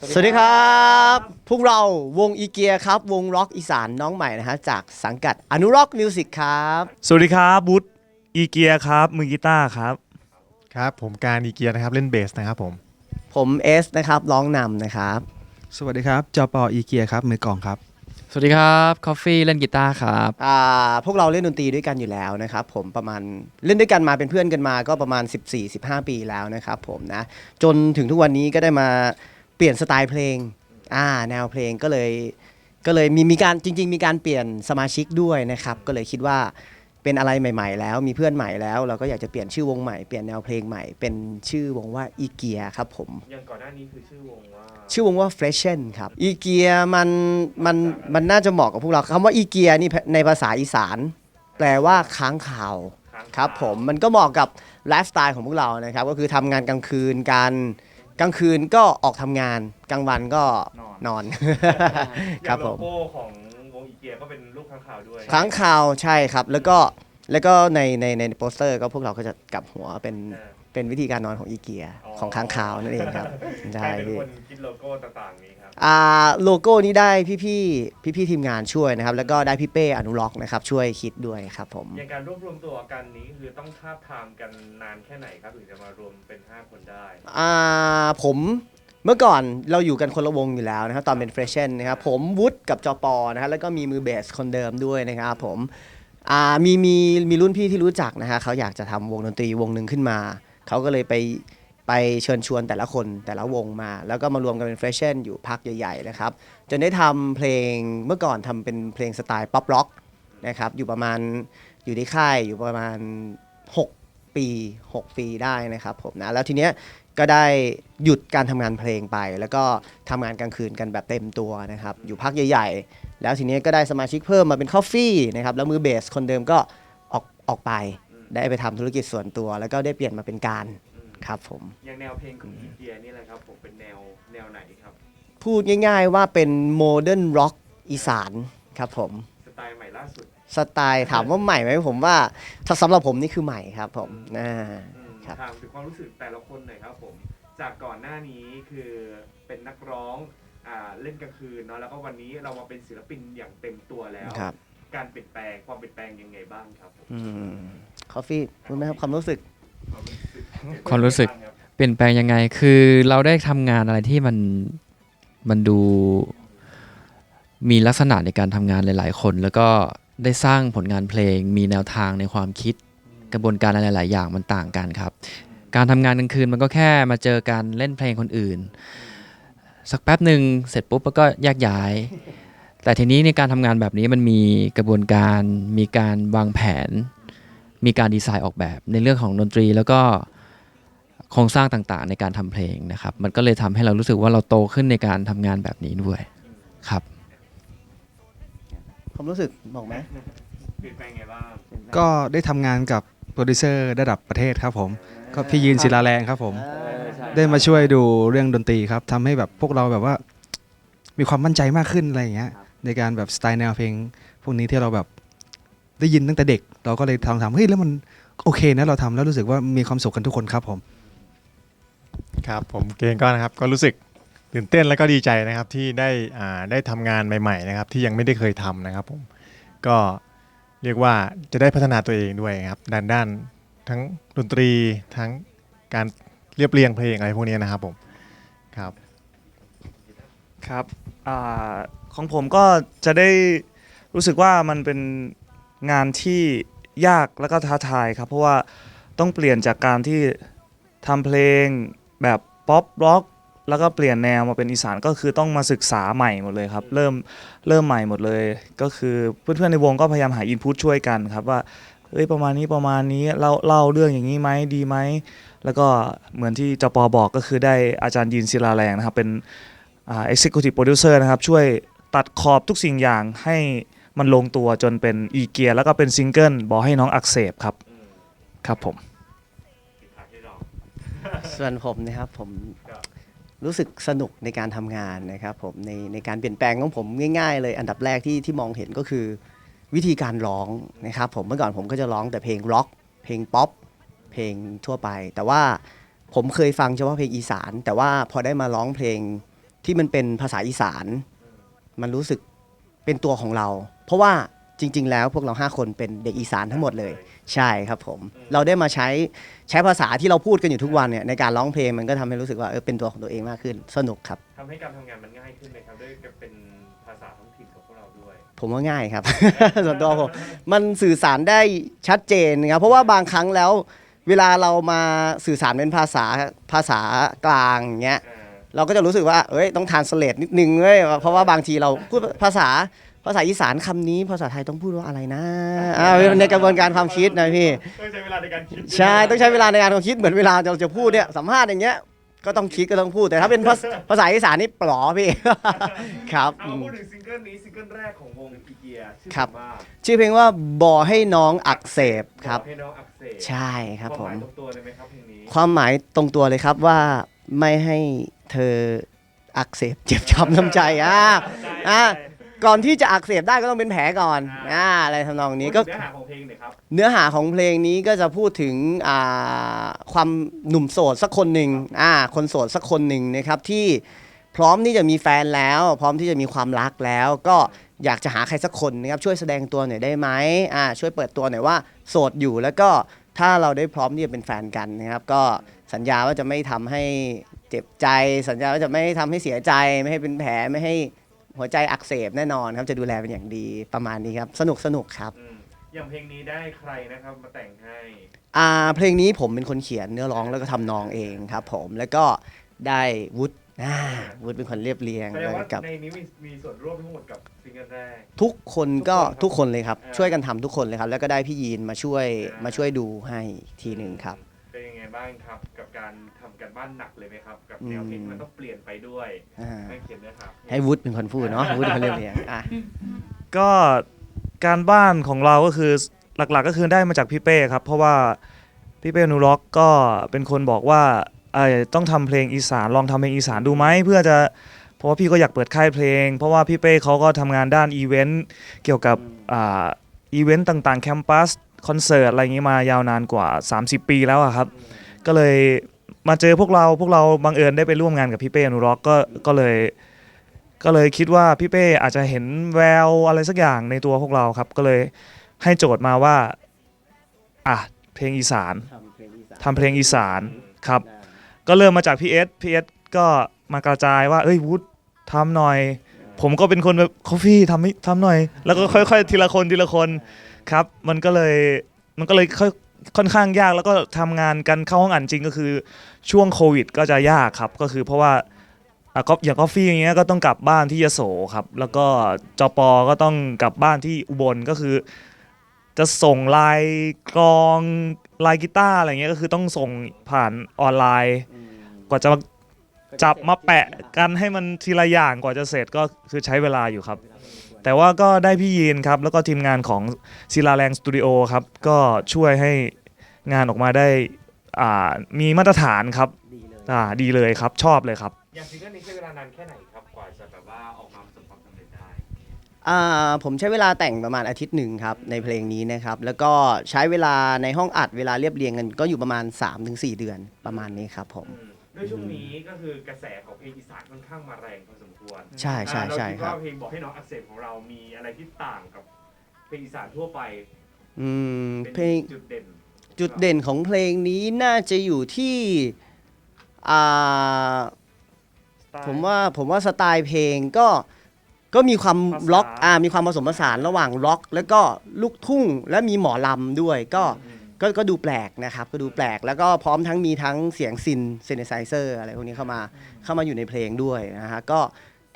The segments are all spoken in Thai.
สวัสดีครับ พวกเราวงอีเกียครับ วงร็อกอีสานน้องใหม่นะฮะจากสังกัดอนุร็อกมิวสิกครับสวัสดีครับบุ๊ทอีเกียครับมือกีตาร์ครับ ครับ ผมการดีเกียร์นะครับเล่นเบสนะครับผม ผมเอสนะครับร้องนำนะครับสวัสดีครับจอปออีเกียครับมือกลองครับ สวัสดีครับคอฟฟี่เล่นกีตาร์ครับ อ่าพวกเราเล่นดนตรีด้วยกันอยู่แล้วนะครับผมประมาณเล่นด้วยกันมาเป็นเพื่อนกันมาก็ประมาณ 14-15 ปีแล้วนะครับผมนะจนถึงทุกวันนี้ก็ได้มา เปลี่ยนสไตล์เพลงอ่าแนวเพลงก็เลยก็เลยมีมีการจริง ๆ มีการเปลี่ยนสมาชิกด้วยนะครับ ก็เลยคิดว่าเป็นอะไรใหม่ ๆ แล้วมีเพื่อนใหม่แล้ว เราก็อยากจะเปลี่ยนชื่อวงใหม่เปลี่ยนแนวเพลงใหม่เป็นชื่อวงว่าอีเกียครับผม อย่างก่อนหน้านี้คือชื่อวงว่าชื่อวงว่า Freshen ครับอีเกียมันมันมันน่าจะเหมาะกับพวกเราคำว่าอีเกียนี่ในภาษาอีสาน แปลว่าค้างข่าวครับผมมันก็เหมาะกับไลฟ์สไตล์ของพวกเรานะครับ ก็คือทำงานกลางคืนกัน กลางคืนก็ออกทำงาน กลางวันก็นอนครับผมโลโก้ของวงอีเกียก็เป็นรูปข้างข่าวด้วยค้างข่าวใช่ครับ แล้วก็แล้วก็ในในในโปสเตอร์ก็พวกเราก็จะกลับหัวเป็นเออ เป็นวิธีการนอนของอีเกียของค้างข่าวนั่นเองครับใครได้เป็นพี่คนคิดโลโก้ต่างๆนี้ครับอ่าโลโก้นี้ได้พี่พี่พี่พี่ๆทีมงานช่วยนะครับ แล้วก็ได้พี่เป้อนุล็อกนะครับช่วยคิดด้วยครับผมอย่างการรวบรวมตัวกันนี้คือต้องทาบทามกันนานแค่ไหนครับถึงจะมารวมเป็น 5 คนได้อ่าผมเมื่อก่อนเราอยู่กันคนละวงอยู่แล้วนะครับตอนเป็นเฟรชเชนนะครับผมวุฒิกับจอปอนะครับแล้วก็มีมือเบสคนเดิมด้วยนะครับผมอ่ามีมีมีรุ่นพี่ที่รู้จักนะฮะเขาอยากจะทำวงดนตรีวงหนึ่งขึ้นมา เขาก็เลยไปไปเชิญชวนแต่ละคนแต่ละวงมา แล้วก็มารวมกันเป็นเฟรชเชนอยู่พักใหญ่ๆนะครับ จนได้ทำเพลงเมื่อก่อนทำเป็นเพลงสไตล์ป๊อปร็อกนะครับอยู่ประมาณอยู่ในค่ายอยู่ประมาณ 6 ปี 6 ปีได้นะครับผมนะแล้วทีเนี้ยก็ได้หยุดการทำงานเพลงไป แล้วก็ทำงานกลางคืนกันแบบเต็มตัวนะครับอยู่พักใหญ่ๆ แล้วทีเนี้ยก็ได้สมาชิกเพิ่มมาเป็นคอฟฟี่นะครับแล้วมือเบสคนเดิมก็ออกออกไป ได้ไปทำธุรกิจส่วนตัว แล้วก็ได้เปลี่ยนมาเป็นการครับผม อย่างแนวเพลงของอีเกียนี่แหละครับผมเป็นแนวแนวไหนครับ พูดง่ายๆว่าเป็นโมเดิร์นร็อกอีสานครับผม สไตล์ใหม่ล่าสุดสไตล์ถามว่าใหม่ไหมผมว่าถ้าสำหรับผมนี่คือใหม่ครับผมอ่า อืมครับ ถามถึงความรู้สึกแต่ละคนหน่อยครับผม จากก่อนหน้านี้คือเป็นนักร้องอ่าเล่นกลางคืนเนาะแล้วก็วันนี้เรามาเป็นศิลปินอย่างเต็มตัวแล้ว ครับ การเปลี่ยนแปลงความเปลี่ยนแปลงยังไงบ้างครับผมอืมคอฟฟี่พูดไหมครับความรู้สึก ความรู้สึกเป็นยังไงบ้างครับเปลี่ยนแปลงยังไง คือเราได้ทำงานอะไรที่มันมันดูมีลักษณะในการทำงานหลาย ๆ คน แล้วก็ได้สร้างผลงานเพลง มีแนวทางในความคิดกระบวนการอะไรหลาย ๆ อย่างมันต่างกันครับ การทำงานกลางคืนมันก็แค่มาเจอการเล่นเพลงคนอื่น สักแป๊บหนึ่งเสร็จปุ๊บแล้วก็แยกย้าย แต่ทีนี้ในการทำงานแบบนี้มันมีกระบวนการมีการวางแผน มีการดีไซน์ออกแบบ ในเรื่องของดนตรีแล้วก็โครงสร้างต่างๆ ในการทำเพลงนะครับ มันก็เลยทำให้เรารู้สึกว่าเราโตขึ้นในการทำงานแบบนี้ด้วยครับความรู้สึกบอกไหมเปลี่ยนแปลงยังไงบ้างก็ได้ทำงานกับโปรดิวเซอร์ระดับประเทศครับผมก็พี่ยืนศิลาแรงครับผม ได้มาช่วยดูเรื่องดนตรีครับทำให้แบบพวกเราแบบว่า มีความมั่นใจมากขึ้นอะไรอย่างเงี้ย ในการแบบสไตล์แนวเพลง พวกนี้ที่เราแบบได้ยินตั้งแต่เด็ก เราก็เลยทำทำเฮ้ยแล้วมันโอเคนะเราทำแล้วรู้สึกว่ามีความสุขกันทุกคนครับผมครับผมเกงก็นะครับก็รู้สึกตื่นเต้นแล้วก็ดีใจนะครับที่ได้อ่าได้ทำงานใหม่ๆนะครับที่ยังไม่ได้เคยทำนะครับผมก็เรียกว่าจะได้พัฒนาตัวเองด้วยครับด้านด้านทั้งดนตรีทั้งการเรียบเรียงเพลงอะไรพวกนี้นะครับผมครับครับอา ของผมก็จะได้รู้สึกว่ามันเป็นงานที่ยากแล้วก็ท้าทายครับ เพราะว่าต้องเปลี่ยนจากการที่ทำเพลงแบบป๊อปร็อกแล้วก็เปลี่ยนแนวมาเป็นอีสานก็คือต้องมาศึกษาใหม่หมดเลยครับ เริ่มเริ่มใหม่หมดเลย ก็คือเพื่อนๆในวงก็พยายามหาอินพุตช่วยกันครับว่าเอ้ยประมาณนี้ประมาณนี้เล่าเล่าเรื่องอย่างนี้ไหมดีไหมแล้วก็เหมือนที่จปอบอกก็คือได้อาจารย์ยินศิลาแรงนะครับเป็นอ่า executive producer นะครับช่วย ตัดขอบทุกสิ่งอย่างให้มันลงตัวจนเป็นอีเกียแล้วก็เป็นซิงเกิลบอกให้น้องอักเสบครับครับผม ส่วนผมนะครับผมรู้สึกสนุกในการทำงานนะครับผมในในการเปลี่ยนแปลงของผมง่ายๆ เลย อันดับแรกที่ที่มองเห็นก็คือ วิธีการร้องนะครับผมเมื่อก่อนผมก็จะร้องแต่เพลงร็อก เพลงป๊อปเพลงทั่วไป แต่ว่าผมเคยฟังเฉพาะเพลงอีสาน แต่ว่าพอได้มาร้องเพลงที่มันเป็นภาษาอีสาน มันรู้สึกเป็นตัวของเรา เพราะว่าจริง ๆ แล้วพวกเราห้าคนเป็นเด็กอีสานทั้งหมดเลย ใช่ครับผม เราได้มาใช้ใช้ภาษาที่เราพูดกันอยู่ทุกวันเนี่ยในการร้องเพลงมันก็ทำให้รู้สึกว่าเออเป็นตัวของตัวเองมากขึ้น สนุกครับ ทำให้การทำงานมันง่ายขึ้นไหมครับด้วยเป็นภาษาท้องถิ่นของพวกเราด้วย ผมว่าง่ายครับ ส่วนตัวผมมันสื่อสารได้ชัดเจนนะครับเพราะว่าบางครั้งแล้ว เวลาเรามาสื่อสารเป็นภาษาภาษากลางอย่างเงี้ย อ่า เราก็จะรู้สึกว่าเอ้ยต้องทานสเลดนิดนึงเว้ยเพราะว่าบางทีเราพูดภาษาภาษาอีสานคำนี้ภาษาไทยต้องพูดว่าอะไรนะอ่าในกระบวนการความคิดนะพี่ต้องใช้เวลาในการคิดใช่ต้องใช้เวลาในการคิดเหมือนเวลาเราจะพูดเนี่ยสัมภาษณ์อย่างเงี้ยก็ต้องคิดก็ต้องพูดแต่ถ้าเป็นภาษภาษาอีสานนี่ปลอพี่ครับเอาอืมพูดถึงซิงเกิลนี้ซิงเกิลแรกของวงอีเกียชื่อครับว่าชื่อเพลงว่าบอให้น้องอักเสบครับอกให้น้องอักเสบใช่ครับผมวามหายตรงตัวเลยไหมครับเพลงนี้ความหมายตรงตัวเลยครับว่าไม่ให้ เธออักเสบเจ็บช้ำน้ำใจอะอะก่อนที่จะอักเสบได้ก็ต้องเป็นแผลก่อนอ่าอะไรทำนองนี้ก็พูดถึงเนื้อหาของเพลงหน่อยครับเนื้อหาของเพลงนี้ก็จะพูดถึงอ่าความหนุ่มโสดสักคนหนึ่งอ่าคนโสดสักคนหนึ่งนะครับที่พร้อมที่จะมีแฟนแล้ว พร้อมที่จะมีความรักแล้ว ก็อยากจะหาใครสักคนนะครับช่วยแสดงตัวหน่อยได้ไหมอ่าช่วยเปิดตัวหน่อยว่าโสดอยู่แล้วก็ถ้าเราได้พร้อมที่จะเป็นแฟนกันนะครับ ก็สัญญาว่าจะไม่ทำให้ เจ็บใจสัญญาว่าจะไม่ทำให้เสียใจไม่ให้เป็นแผลไม่ให้หัวใจอักเสบแน่นอนครับจะดูแลเป็นอย่างดีประมาณนี้ครับ สนุกสนุกครับอืมอย่างเพลงนี้ได้ใครนะครับมาแต่งให้อ่าเพลงนี้ผมเป็นคนเขียนเนื้อร้องแล้วก็ทำนองเองครับผมแล้วก็ได้วุฒิอ่าวุฒิเป็นคนเรียบเรียงแสดงว่ากับในนี้มีมีส่วนร่วมทั้งหมดกับซิงเกิลแรกทุกคนก็ทุทุกกคคนนเลยครับอ่าช่วยกันทำทุกคนเลยครับ แล้วก็ได้พี่ยีนมาช่วยอ่ามมาช่วยดูให้ทีหนึ่งครับเป็นยังไงบ้างครับกับการทำ กันบ้านหนักเลยไหมครับ กับแนวเพลงที่มันต้องเปลี่ยนไปด้วยอ่าให้เขียนเนื้อหาให้วุฒิเป็นคนพูดเนาะวุฒิเป็นคนเรียบเรียงอะก็การบ้านของเราก็คือหลักๆก็คือได้มาจากพี่เป้ครับ เพราะว่าพี่เป้นูร็อกก็เป็นคนบอกว่าเอยต้องทำเพลงอีสานลองทำเพลงอีสานดูไหมเพื่อจะเพราะว่าพี่ก็อยากเปิดค่ายเพลง เพราะว่าพี่เป้เขาก็ทำงานด้านอีเวนต์เกี่ยวกับอ่าอีเวนต์ต่างๆ แคมปัส คอนเสิร์ตอะไรอย่างนี้มายาวนานกว่า 30 ปีแล้วอะครับ ก็เลย มาเจอพวกเราพวกเราบังเอิญได้ไปร่วมงานกับพี่เป้อนุร็อกก็ก็เลย ก็เลยคิดว่าพี่เป้อาจจะเห็นแววอะไรสักอย่างในตัวพวกเราครับ ก็เลยให้โจทย์มาว่าอะเพลงอีสานทำเพลงอีสานครับ ก็เริ่มมาจากพีเอสพีเอสก็มากระจายว่า เอ้ยวุฒิทำหน่อย ผมก็เป็นคนแบบคอฟฟี่ทำไม่ทำหน่อย แล้วก็ค่อย ๆ ทีละคนทีละคนครับ มันก็เลยมันก็เลยค่อย ค่อนข้างยากแล้วก็ทำงานกันเข้าห้องอัดจริงก็คือช่วงโควิด ก็จะยากครับก็คือเพราะว่าอะก็อย่างกาแฟอย่างเงี้ยก็ต้องกลับบ้านที่ยโสครับแล้วก็จปก็ต้องกลับบ้านที่อุบลก็คือ จะส่งลายกลองลายกีตาร์อะไรเงี้ยก็คือต้องส่งผ่านออนไลน์ กว่าจะมาจับมาแปะกันให้มันทีละอย่างกว่าจะเสร็จก็คือใช้เวลาอยู่ครับ แต่ว่าก็ได้พี่ยีนครับ แล้วก็ทีมงานของศิลาแรงสตูดิโอครับ ก็ช่วยให้งานออกมาได้อ่ามีมาตรฐานครับอ่าดีเลยครับชอบเลยครับ อย่างซิงเกิลนี้ใช้เวลานานแค่ไหนครับ กว่าจะแบบว่าออกมาประสบความสำเร็จได้ อ่าผมใช้เวลาแต่งประมาณอาทิตย์หนึ่งครับในเพลงนี้นะครับ แล้วก็ใช้เวลาในห้องอัดเวลาเรียบเรียงกันก็อยู่ประมาณ 3-4 เดือนประมาณนี้ครับผม อืม ด้วยช่วงนี้ก็คือกระแสของเพลงอีสานค่อนข้างมาแรงพอสมควรใช่ใช่ใช่อ่าเราคิดครัว่าบเพลงบอกให้น้องอักเสบของเรามีอะไรที่ต่างกับเพลงอีสานทั่วไปอืมเป็นเพลง จุดเด่นจุดเด่นของเพลงนี้น่าจะอยู่ที่อ่าผมว่าผมว่าสไตล์เพลงก็ก็มีความภาษาล็อกอ่ามีความผสมผสานระหว่างล็อก แล้วก็ลูกทุ่งและมีหมอลำด้วยก็ อืม ก็ก็ดูแปลกนะครับก็ดูแปลกแล้วก็พร้อมทั้งมีทั้งเสียงซินเซนเซไซเซอร์อะไรพวกนี้เข้ามาเข้ามาอยู่ในเพลงด้วยนะฮะก็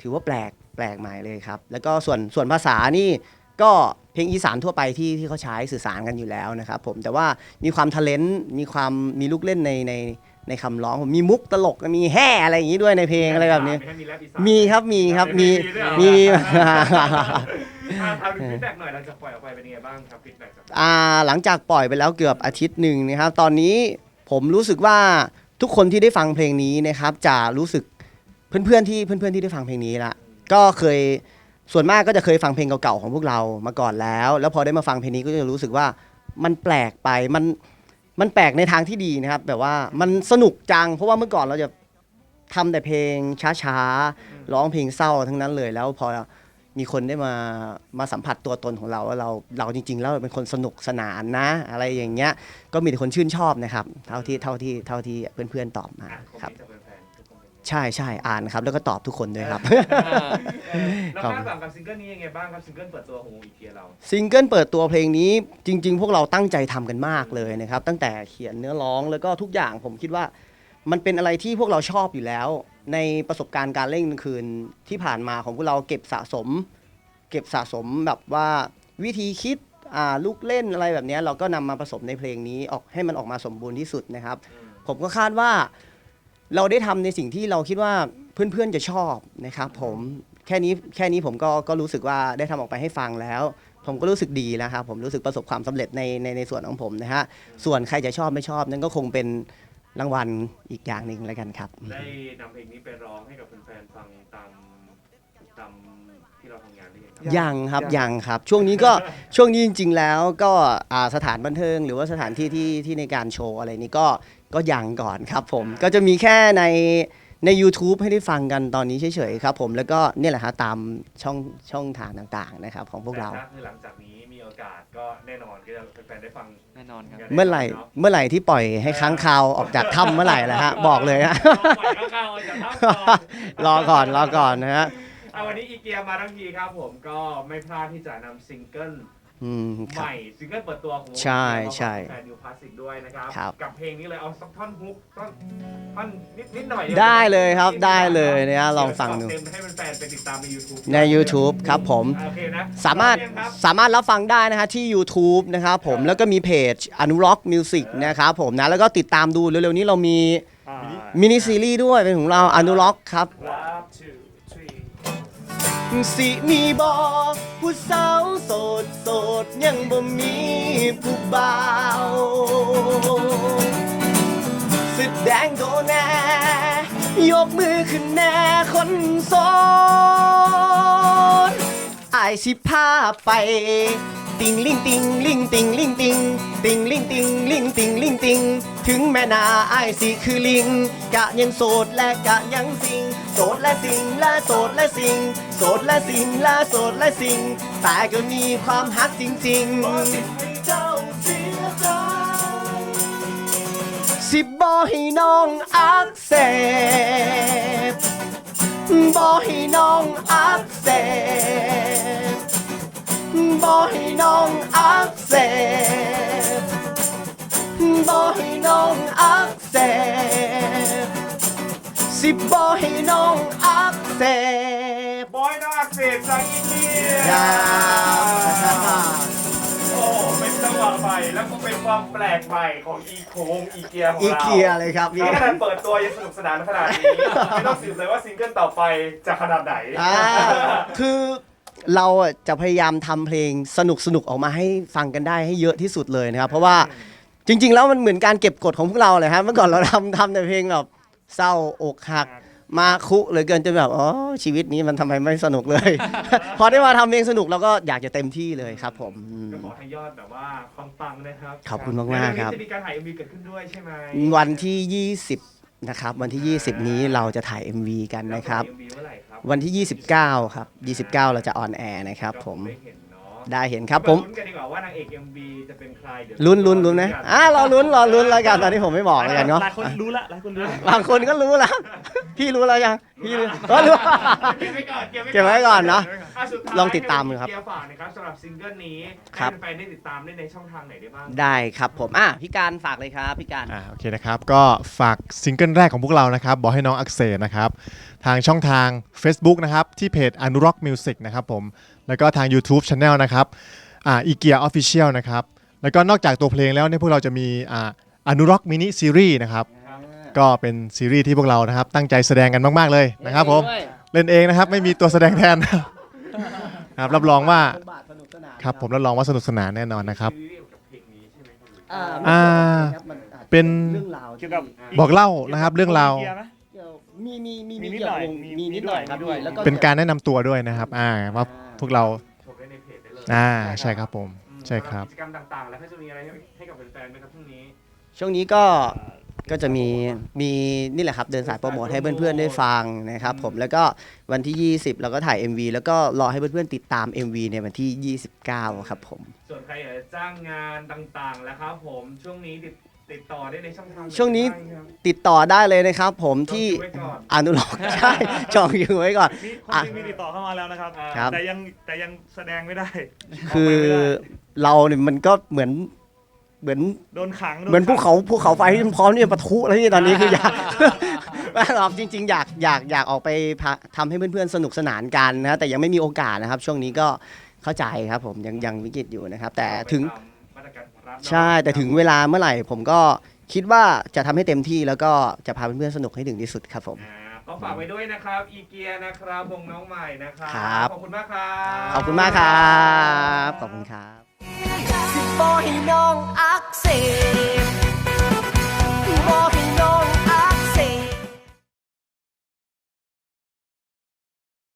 ถือว่าแปลกแปลกใหม่เลยครับ แล้วก็ส่วนส่วนภาษานี่ก็เพลงอีสานทั่วไปที่ที่เขาใช้สื่อสารกันอยู่แล้วนะครับผมแต่ว่ามีความทะเลนมีความมีลูกเล่นในในในคำร้องผมมีมุกตลกมีแห่อะไรอย่างนี้ด้วยในเพลงอะไรแบบนี้ มีแรปอีสานมีครับมีครับมีด้ วยเหรอมีอะทำฟีดแบ็กหน่อยหลังจากปล่อยออกไปเป็นยังไงบ้างครับฟีดแบ็กจากอ่าหลังจากปล่อยไปแล้วเกือบอาทิตย์หนึ่งนะครับ ตอนนี้ผมรู้สึกว่าทุกคนที่ได้ฟังเพลงนี้นะครับจะรู้สึกเพื่อนๆที่เพื่อนๆที่ได้ฟังเพลงนี้ละก็เคยส่วนมากก็จะเคยฟังเพลงเก่าๆของพวกเรามาก่อนแล้ว แล้วพอได้มาฟังเพลงนี้ก็จะรู้สึกว่ามันแปลกไปมันมันแปลกในทางที่ดีนะครับ แบบว่ามันสนุกจัง เพราะว่าเมื่อก่อนเราจะทำแต่เพลงช้าๆร้องเพลงเศร้าทั้งนั้นเลยแล้วพอ มีคนได้มามาสัมผัสตัวตนของเราว่าเราเราจริง ๆ แล้วเป็นคนสนุกสนานนะ อะไรอย่างเงี้ยก็มีแต่คนชื่นชอบนะครับ เท่าที่เท่าที่เท่าที่เพื่อนๆตอบมาอะคอมครับเมนต์จากแฟนๆทุกคอมเมนต์ใช่ใช่อ่านครับ แล้วก็ตอบทุกคนด้วยครับเออแล้วคาดหวังกับซิงเกิลนี้ยังไงบ้างครับซิงเกิลเปิดตัวของวงอีเกียเรา ซิงเกิลเปิดตัวเพลงนี้จริง ๆ พวกเราตั้งใจทำกันมากเลยนะครับ ตั้งแต่เขียนเนื้อร้องแล้วก็ทุกอย่างผมคิดว่า มันเป็นอะไรที่พวกเราชอบอยู่แล้ว ในประสบการณ์การเล่นกลางคืนที่ผ่านมาของพวกเราเก็บสะสม เก็บสะสมแบบว่าวิธีคิดอ่าลูกเล่นอะไรแบบเนี้ยเราก็นำมาผสมในเพลงนี้ออกให้มันออกมาสมบูรณ์ที่สุดนะครับ ผมก็คาดว่าเราได้ทำในสิ่งที่เราคิดว่าเพื่อนๆจะชอบนะครับผมแค่นี้แค่นี้ผมก็ก็รู้สึกว่าได้ทำออกไปให้ฟังแล้ว ผมก็รู้สึกดีแล้วครับผมรู้สึกประสบความสำเร็จในในในส่วนของผมนะฮะส่วนใครจะชอบไม่ชอบนั่นก็คงเป็น รางวัลอีกอย่างหนึ่งแล้วกันครับ ได้นำเพลงนี้ไปร้องให้กับแฟนๆฟังตามตามที่เราทำงานได้ยังครับ ยังครับยังครับ ช่วงนี้ก็ ช่วงนี้จริง ๆ แล้วก็อ่าสถานบันเทิง หรือว่าสถานที่ที่ที่ในการโชว์อะไรนี้ก็ก็ยังก่อนครับผมก็จะมีแค่ในใน YouTube ให้ได้ฟังกันตอนนี้เฉยๆครับผมแล้วก็เนี่ยแหละฮะตามช่องช่องทางต่างๆนะครับของพวกเรา แต่ถ้คือหลังจากนี้มีโอกาสก็แน่นอนก็จะแฟนๆได้ฟังแน่นอนครับกันเมื่อไหร่เมื่อไหร่ที่ปล่อยให้ค้างคาวออกจากถ้ำเมื่อไหร่ละฮะ บอกเลยฮะปล่อยข้าวๆจากถ้ำก่อนรอก่อนรอก่อนนะฮะ เอาวันนี้อีเกียมาทั้งทีครับผมก็ไม่พลาดที่จะนำซิงเกิล อืมคใหรับ ม่ซิงเกิลเปิดตัวของวงใช่อีเกียมาฝากใช่แฟนนิวพลาสติกด้วยนะครับ ครับ กับเพลงนี้เลยเอาสักท่อนฮุกท่อนท่อนนิดนิดหน่อยได้เลยครับได้เลยนะฮะลองฟังดูเต็มให้แฟนๆไปติดตามใน YouTube ใน YouTube ครับผม โอเคนะสามารถพอยังครับ สามารถรับฟังได้นะฮะที่ YouTube นะครับผมแล้วก็มีเพจอนุร็อกมิวสิกนะครับผมนะแล้วก็ติดตามดูเร็วๆนี้เรามีอ่ามินิซีรีส์ด้วยเป็นของเราอนุร็อกครับ One, two, three สิมีบอก ผู้สาวโสดโสดยังบ่มีผู้บ่าวสุดแดงโดแน่ยกมือขึ้นแน่คนโสดอายสิพาไป ติงลิงติงลิงติงลิงติงติงลิงติงลิงติงลิงติงถึงแม่นาอายสิคือลิง กะยังโสดและกะยังสิงโสดและสิงและโสดและสิงโสดและสิงและโสดและสิงแต่ก็มีความฮักจริงๆสิบอให้น้องอักเสบบอให้น้องอักเสบ บอให้น้องอักเสบบอให้น้องอักเสบสิบอให้น้องอักเสบบอยน้องอักเสบจากอีเกียจ้าโอ้เป็นจังหวะใหม่แล้วก็เป็นความแปลกใหม่ของอีโคงอีเกียของเราอีเกียเลยครับพี่นี่ขนาดเปิดตัวยังสนุกสนานขนาดนี้ ไม่ต้องสืบเลยว่าซิงเกิลต่อไปจะขนาดไหน อ่าคือ เราอะจะพยายามทำเพลงสนุกสนุกๆออกมาให้ฟังกันได้ให้เยอะที่สุดเลยนะครับเพราะว่าจริง ๆ แล้วมันเหมือนการเก็บกดของพวกเราเลยครับเมื่อก่อนเราทำทำแต่เพลงแบบเศร้าอกหัก มาคุเหลยเกินจนแบบอ๋อชีวิตนี้มันทำไมไม่สนุกเลย พอได้มาทำเพลงสนุกเราก็อยากจะเต็มที่เลยครับ ผมอืม ก็ขอให้ยอดแบบว่าปังๆนะครับขอบคุณมากๆครับแล้วเดี๋ยวนี้จะมีการถ่าย MV เกิดขึ้นด้วยใช่ไหมวันที่ 20 นะครับ วันที่ 20 นี้เราจะถ่าย MV กันนะครับ แล้ว MV เมื่อไหร่ครับ วันที่ 29 ครับ 29 เราจะออนแอร์นะครับผม ได้เห็น ได้เห็นครับผมลุ้นกันดีกว่าว่านางเอก MV จะเป็นใครเดี๋ยวลุ้นลุ้นลุ้นนะอะรอลุ้นรอลุ้นแล้วกันตอนนี้ผมไม่บอกแล้วกันเนาะหลายคนรู้ละหลายคนรู้ละบางคนก็รู้แล้ว พี่รู้แล้วยังพี่รู้ก็รู้ เก็บไว้ก่อนเก็บไว้ก่อนเนอะอ่สุท้ายลองติดตามดูครับเกียร์ฝากนะครับสำหรับซิงเกิลนี้ครับให้แฟนๆได้ติดตามได้ในช่องทางไหนได้บ้าง ได้ครับผมอะพี่การฝากเลยครับพี่การ อ่าโอเคนะครับ ก็ฝากซิงเกิลแรกของพวกเรานะครับ บอกให้น้องอักเสบนะครับ ทางช่องทาง Facebook นะครับ ที่เพจอนุร็อกมิวสิกนะครับผม แล้วก็ทาง YouTube Channel นะครับอ่าอีเกียออฟฟิเชียลนะครับ แล้วก็นอกจากตัวเพลงแล้วเนี่ยพวกเราจะมีอ่าอนุร็อกมินิซีรีส์นะครับ ก็เป็นซีรีส์ที่พวกเรานะครับ ตั้งใจแสดงกันมาก ๆ เลยนะครับผม เล่นเองนะครับ ไม่มีตัวแสดงแทนนะครับรับรองว่าครับผมรับรองว่าสนุกสนานแน่นอนนะครับซีรีส์กับเพลงนี้ใช่ไหมครับอ่าอ่ามันอาจจะเป็นเรื่องราวที่เกี่ยวกับบอกเล่านะครับ เรื่องราวเกียร์ไหมเกี่ยวมีมีมีมีนิดเกี่ยวหน่อยกับวงมีมีนิดหน่อยครับมีด้วยพี่แล้วก็เป็นการแนะนำตัวด้วยนะครับ อ่าว่า พวกเราชมได้ในเพจได้เลยอ่าใช่ครับผม อืมใช่ครับ กิจกรรมต่างๆ แล้วก็จะมีอะไรให้ให้กับแฟนๆไหมครับพรุ่งนี้ ช่วงนี้ก็ก็จะมีมีนี่แหละครับเดินสายโปรโมทให้เพื่อนๆได้ฟังนะครับผมแล้วก็วันที่ 20 เราก็ถ่าย MV แล้วก็รอให้เพื่อนๆติดตาม MV ในวันที่ 29 ครับผม ส่วนใครอยากจะจ้างงานต่างๆแล้วครับผมช่วงนี้ติด ติดต่อได้ในช่องทางไหช่วงนี้บ้ครับ ติดต่อได้เลยนะครับผมที่จองคิวไว้ก่อน อนุโลกใช่ จองอยู่ไว้ก่อนมีความจริงมีติดต่อเข้ามาแล้วนะครับ ครับ แต่ยังแต่ยังแสดงไม่ได้คือออกไปไม่ได้เราเนี่ยมันก็เหมือนเหมือน โดนขังโดเหมือนภูขังเขาภูเขาไฟที่พร้อมที่จะปะทุแล้วนี่ตอนนี้คืออยาก ไม่หรอกจริง ๆ อยากอยากอยากออกไปพาทำให้เพื่อนๆสนุกสนานกันนะแต่ยังไม่มีโอกาสนะครับ ช่วงนี้ก็เข้าใจครับผมยังยังวิกฤตอยู่นะครับ แต่ถึงไป ตามมาตรการของรัฐเนอะใช่แต่ถึงเวลาเมื่อไหร่ ผมก็คิดว่าจะทำให้เต็มที่แล้วก็จะพาเพื่อนๆสนุกให้ถึงที่สุดครับผม อ่าก็ฝากไว้ด้วยนะครับอีเกียนะครับวงน้องใหม่นะครับครับ ขอบคุณมากครับ ขอบคุณมากครับ ขอบคุณครับ สิบ่ให้น้องอักเสบบ่ให้